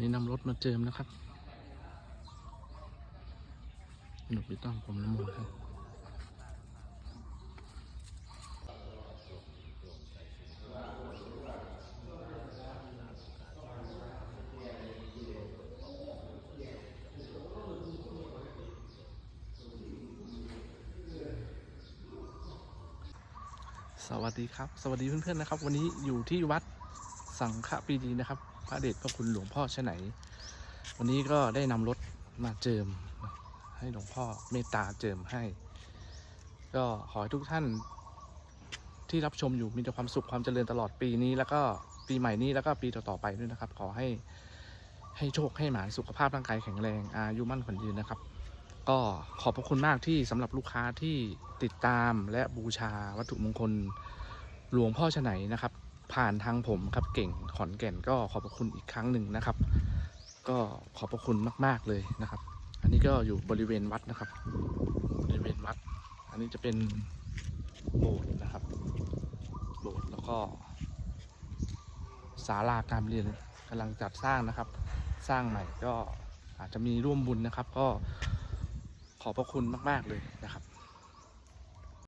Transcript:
นี่นำรถมาเจิมนะครับหนุบพี่ต้องผมน้ำมนครับสวัสดีครับ สวัสดีเพื่อนๆนะครับ วันนี้อยู่ที่วัดสังฆปีดีนะครับ พระเดชพระคุณหลวงพ่อชไหน วันนี้ก็ได้นำรถมาเจิม ให้หลวงพ่อเมตตาเจิมให้ ก็ขอให้ทุกท่านที่รับชมอยู่มีแต่ความสุขความเจริญตลอดปีนี้ แล้วก็ปีใหม่นี้แล้วก็ปีต่อๆไปด้วยนะครับ ขอให้ให้โชคให้หมายสุขภาพร่างกายแข็งแรงอายุมั่นขวัญยืนนะครับ ก็ขอบพระคุณมากที่สำหรับลูกค้าที่ติดตามและบูชาวัตถุมงคลหลวงพ่อชไหนนะครับ ผ่านทางผมครับเก่งขอนแก่นก็ขอบพระคุณอีกครั้งหนึ่งนะครับ ก็ขอบพระคุณมาก ๆเลยนะครับ อันนี้ก็อยู่บริเวณวัดนะครับ บริเวณวัด อันนี้จะเป็นโบสถ์นะครับ โบสถ์แล้วก็ศาลาการเรียนกำลังจัดสร้างนะครับ สร้างใหม่ก็อาจจะมีร่วมบุญนะครับ ก็ขอบพระคุณมาก ๆเลยนะครับ